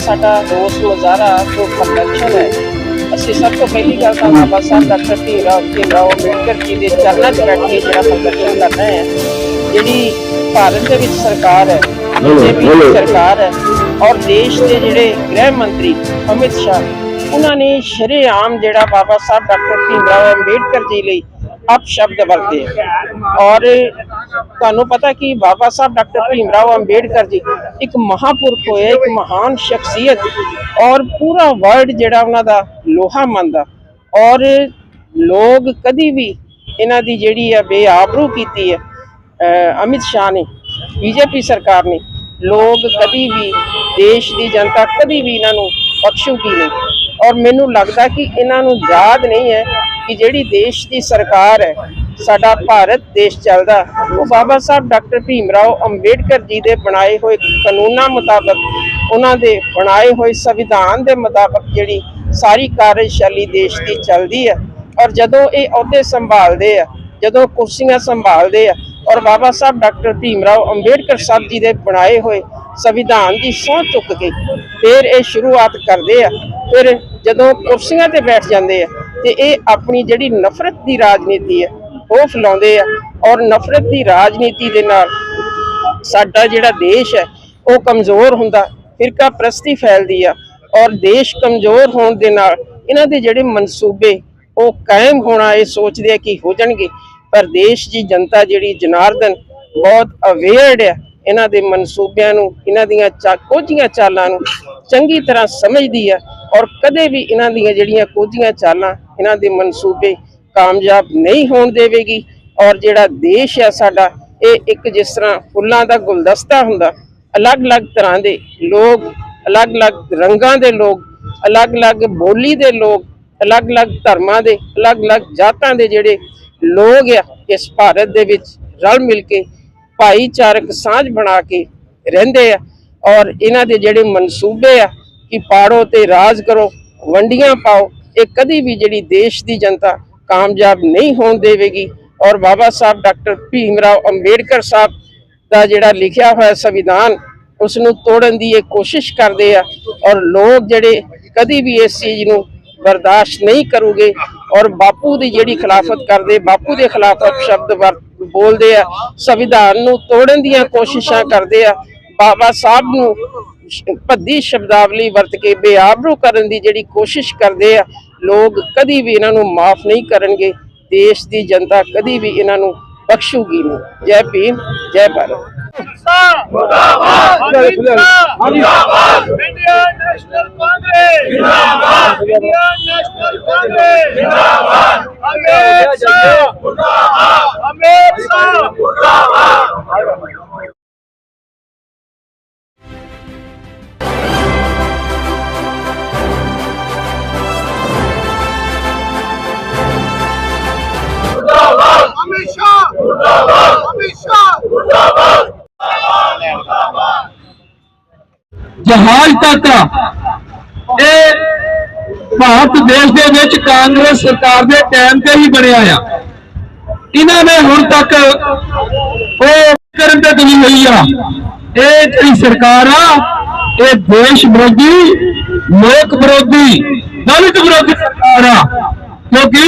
ਸਾਡਾ ਰੋਸ ਮੁਜ਼ਾਹਰਾ ਜੋ ਪ੍ਰਦਰਸ਼ਨ ਹੈ ਅਸੀਂ ਸਭ ਤੋਂ ਪਹਿਲੀ ਗੱਲ ਤਾਂ ਬਾਬਾ ਸਾਹਿਬ ਡਾਕਟਰ ਭੀਮਰਾਓ ਭੀਮਰਾਓ ਅੰਬੇਡਕਰ ਜੀ ਦੇ ਚਰਨਾਂ 'ਚ ਬੈਠ ਕੇ ਜਿਹੜਾ ਪ੍ਰਦਰਸ਼ਨ ਕਰ ਰਹੇ ਹਾਂ ਜਿਹੜੀ ਭਾਰਤ ਦੇ ਵਿੱਚ ਸਰਕਾਰ ਹੈ ਬੀਜੇਪੀ ਦੀ ਸਰਕਾਰ ਹੈ ਔਰ ਦੇਸ਼ ਦੇ ਜਿਹੜੇ ਗ੍ਰਹਿ ਮੰਤਰੀ ਅਮਿਤ ਸ਼ਾਹ ਉਹਨਾਂ ਨੇ ਸ਼ਰੇਆਮ ਜਿਹੜਾ ਬਾਬਾ ਸਾਹਿਬ ਡਾਕਟਰ ਭੀਮਰਾਓ ਅੰਬੇਡਕਰ ਜੀ ਲਈ ਅਪ ਸ਼ਬਦ ਵਰਤੇ। ਔਰ ਤੁਹਾਨੂੰ ਪਤਾ ਕਿ ਬਾਬਾ ਸਾਹਿਬ ਡਾਕਟਰ ਭੀਮਰਾਓ ਅੰਬੇਡਕਰ ਜੀ ਇੱਕ ਮਹਾਪੁਰਖ ਹੋਏ ਇੱਕ ਮਹਾਨ ਸ਼ਖਸੀਅਤ ਔਰ ਪੂਰਾ ਵਰਲਡ ਜਿਹੜਾ ਉਹਨਾਂ ਦਾ ਲੋਹਾ ਮੰਨਦਾ। ਔਰ ਲੋਕ ਕਦੀ ਵੀ ਇਹਨਾਂ ਦੀ ਜਿਹੜੀ ਹੈ ਬੇਆਬਰੂ ਕੀਤੀ ਹੈ ਅਮਿਤ ਸ਼ਾਹ ਨੇ, ਬੀਜੇਪੀ ਸਰਕਾਰ ਨੇ, ਲੋਕ ਕਦੀ ਵੀ ਦੇਸ਼ ਦੀ ਜਨਤਾ ਕਦੀ ਵੀ ਇਹਨਾਂ ਨੂੰ ਬਖਸ਼ੂਗੀ ਨਹੀਂ। ਔਰ ਮੈਨੂੰ ਲੱਗਦਾ ਕਿ ਇਹਨਾਂ ਨੂੰ ਯਾਦ ਨਹੀਂ ਹੈ ਕਿ ਜਿਹੜੀ ਦੇਸ਼ ਦੀ ਸਰਕਾਰ ਹੈ ਸਾਡਾ ਭਾਰਤ ਦੇਸ਼ ਚੱਲਦਾ। ਉਹ ਬਾਬਾ ਸਾਹਿਬ, ਡਾਕਟਰ ਭੀਮ ਰਾਓ ਅੰਬੇਡਕਰ ਜੀ ਦੇ ਬਣਾਏ ਹੋਏ ਕਾਨੂੰਨਾਂ ਮੁਤਾਬਕ, ਉਹਨਾਂ ਦੇ ਬਣਾਏ ਹੋਏ ਸੰਵਿਧਾਨ ਦੇ ਮੁਤਾਬਕ ਜਿਹੜੀ ਸਾਰੀ ਕਾਰਜਸ਼ੈਲੀ ਦੇਸ਼ ਦੀ ਚੱਲਦੀ ਹੈ ਔਰ ਜਦੋਂ ਇਹ ਅਹੁਦੇ ਸੰਭਾਲਦੇ ਆ, ਜਦੋਂ ਕੁਰਸੀਆਂ ਸੰਭਾਲਦੇ ਆ, ਔਰ ਬਾਬਾ ਸਾਹਿਬ, ਡਾਕਟਰ ਭੀਮ ਰਾਓ ਅੰਬੇਡਕਰ ਸਾਹਿਬ ਜੀ ਦੇ ਬਣਾਏ ਹੋਏ ਸੰਵਿਧਾਨ ਦੀ ਸਹੁੰ ਚੁੱਕ ਕੇ ਫਿਰ ਇਹ ਸ਼ੁਰੂਆਤ ਕਰਦੇ ਆ। ਫਿਰ ਜਦੋਂ ਕੁਰਸੀਆਂ ਤੇ ਬੈਠ ਜਾਂਦੇ ਆ, ਤੇ ਇਹ ਆਪਣੀ ਜਿਹੜੀ ਨਫ਼ਰਤ ਦੀ ਰਾਜਨੀਤੀ ਹੈ ਉਹ ਫੈਲਾਉਂਦੇ ਆ ਔਰ ਨਫ਼ਰਤ ਦੀ ਰਾਜਨੀਤੀ ਦੇ ਨਾਲ ਸਾਡਾ ਜਿਹੜਾ ਦੇਸ਼ ਹੈ, ਉਹ ਕਮਜ਼ੋਰ ਹੁੰਦਾ ਫਿਰਕਾ ਪ੍ਰਸਤੀ ਫੈਲਦੀ ਆ ਔਰ ਦੇਸ਼ ਕਮਜ਼ੋਰ ਹੋਣ ਦੇ ਨਾਲ ਇਹਨਾਂ ਦੇ ਜਿਹੜੇ ਮਨਸੂਬੇ, ਉਹ ਕਾਇਮ ਹੋਣਾ ਇਹ ਸੋਚਦੇ ਆ ਕਿ ਹੋ ਜਾਣਗੇ, ਪਰ ਦੇਸ਼ ਦੀ ਜਨਤਾ ਜਿਹੜੀ ਜਨਾਰਦਨ ਬਹੁਤ ਅਵੇਅਰਡ ਆ, ਇਹਨਾਂ ਦੇ ਮਨਸੂਬਿਆਂ ਨੂੰ, ਇਹਨਾਂ ਦੀਆਂ ਚਾ- ਕੋਝੀਆਂ ਚਾਲਾਂ ਨੂੰ ਚੰਗੀ ਤਰ੍ਹਾਂ ਸਮਝਦੀ ਆ ਔਰ ਕਦੇ ਵੀ ਇਹਨਾਂ ਦੀਆਂ ਜਿਹੜੀਆਂ ਕੋਝੀਆਂ ਚਾਲਾਂ, ਇਹਨਾਂ ਦੇ ਮਨਸੂਬੇ ਕਾਮਯਾਬ ਨਹੀਂ ਹੋਣ ਦੇਵੇਗੀ। ਔਰ ਜਿਹੜਾ ਦੇਸ਼ ਹੈ ਸਾਡਾ, ਇਹ ਇੱਕ ਜਿਸ ਤਰ੍ਹਾਂ ਫੁੱਲਾਂ ਦਾ ਗੁਲਦਸਤਾ ਹੁੰਦਾ, ਅਲੱਗ-ਅਲੱਗ ਤਰ੍ਹਾਂ ਦੇ ਲੋਕ, ਅਲੱਗ-ਅਲੱਗ ਰੰਗਾਂ ਦੇ ਲੋਕ, ਅਲੱਗ-ਅਲੱਗ ਬੋਲੀ ਦੇ ਲੋਕ, ਅਲੱਗ-ਅਲੱਗ ਧਰਮਾਂ ਦੇ, ਅਲੱਗ-ਅਲੱਗ ਜਾਤਾਂ ਦੇ ਜਿਹੜੇ ਲੋਕ ਆ, ਇਸ ਭਾਰਤ ਦੇ ਵਿੱਚ ਰਲ ਮਿਲ ਕੇ ਭਾਈਚਾਰਕ ਸਾਂਝ ਬਣਾ ਕੇ ਰਹਿੰਦੇ ਆ। ਔਰ ਇਹਨਾਂ ਦੇ ਜਿਹੜੇ ਮਨਸੂਬੇ ਆ ਕਿ ਪਾੜੋ ਤੇ ਰਾਜ ਕਰੋ, ਵੰਡੀਆਂ ਪਾਓ, ਇਹ ਕਦੀ ਵੀ ਜਿਹੜੀ ਦੇਸ਼ ਦੀ ਜਨਤਾ ਕਾਮਯਾਬ ਨਹੀਂ ਹੋਣ ਦੇਵੇਗੀ। ਔਰ ਬਾਬਾ ਸਾਹਿਬ ਡਾਕਟਰ ਭੀਮ ਰਾਓ ਅੰਬੇਡਕਰ ਸਾਹਿਬ ਦਾ ਜਿਹੜਾ ਲਿਖਿਆ ਹੋਇਆ ਸੰਵਿਧਾਨ ਉਸ ਨੂੰ ਤੋੜਨ ਦੀ ਇਹ ਕੋਸ਼ਿਸ਼ ਕਰਦੇ ਆ। ਔਰ ਲੋਕ ਜਿਹੜੇ ਕਦੀ ਵੀ ਇਸ ਚੀਜ਼ ਨੂੰ ਬਰਦਾਸ਼ਤ ਨਹੀਂ ਕਰੂਗੇ, ਔਰ ਬਾਪੂ ਦੀ ਜਿਹੜੀ ਖਿਲਾਫਤ ਕਰਦੇ, ਬਾਪੂ ਦੇ ਖਿਲਾਫ ਸ਼ਬਦ ਵਰ- ਬੋਲਦੇ ਆ, ਸੰਵਿਧਾਨ ਨੂੰ ਤੋੜਨ ਦੀਆਂ ਕੋਸ਼ਿਸ਼ਾਂ ਕਰਦੇ ਆ। ਬਾਬਾ ਸਾਹਿਬ ਨੂੰ ਭੱਦੀ ਸ਼ਬਦਾਵਲੀ ਵਰਤ ਕੇ ਬੇਆਬਰੂ ਕਰਨ ਦੀ ਜਿਹੜੀ ਕੋਸ਼ਿਸ਼ ਕਰਦੇ ਆ ਲੋਕ ਕਦੀ ਵੀ ਇਹਨਾਂ ਨੂੰ ਮਾਫ ਨਹੀਂ ਕਰਨਗੇ ਦੇਸ਼ ਦੀ ਜਨਤਾ ਕਦੀ ਵੀ ਇਹਨਾਂ ਨੂੰ ਬਖਸ਼ੂਗੀ ਨਹੀਂ। ਜੈ ਭੀਮ ਜੈ ਭਾਰਤ। ਮੁਰਦਾਬਾਦ! ਮੁਰਦਾਬਾਦ! India national Congress! ਜਿੰਦਾਬਾਦ ਇੰਡੀਆ ਨੈਸ਼ਨਲ ਕਾਂਗਰਸ! ਜਿੰਦਾਬਾਦ ਅਮੇਰ ਸ਼ਾਹ ਮੁਰਦਾਬਾਦ! ਅਮੇਰ ਸ਼ਾਹ ਮੁਰਦਾਬਾਦ! ਜਹਾਜ਼ ਤੱਕ ਇਹ ਭਾਰਤ ਦੇਸ਼ ਦੇ ਵਿੱਚ ਕਾਂਗਰਸ ਸਰਕਾਰ ਦੇ ਟਾਈਮ ਤੇ ਹੀ ਬਣਿਆ ਆ। ਇਹਨਾਂ ਨੇ ਹੁਣ ਤੱਕ ਉਹ ਕਰਨ ਤੇ ਤੁਲੀ ਹੋਈ ਆ। ਇਹ ਜਿਹੜੀ ਸਰਕਾਰ ਆ, ਇਹ ਦੇਸ਼ ਵਿਰੋਧੀ, ਲੋਕ ਵਿਰੋਧੀ, ਦਲਿਤ ਵਿਰੋਧੀ ਸਰਕਾਰ ਆ। ਕਿਉਂਕਿ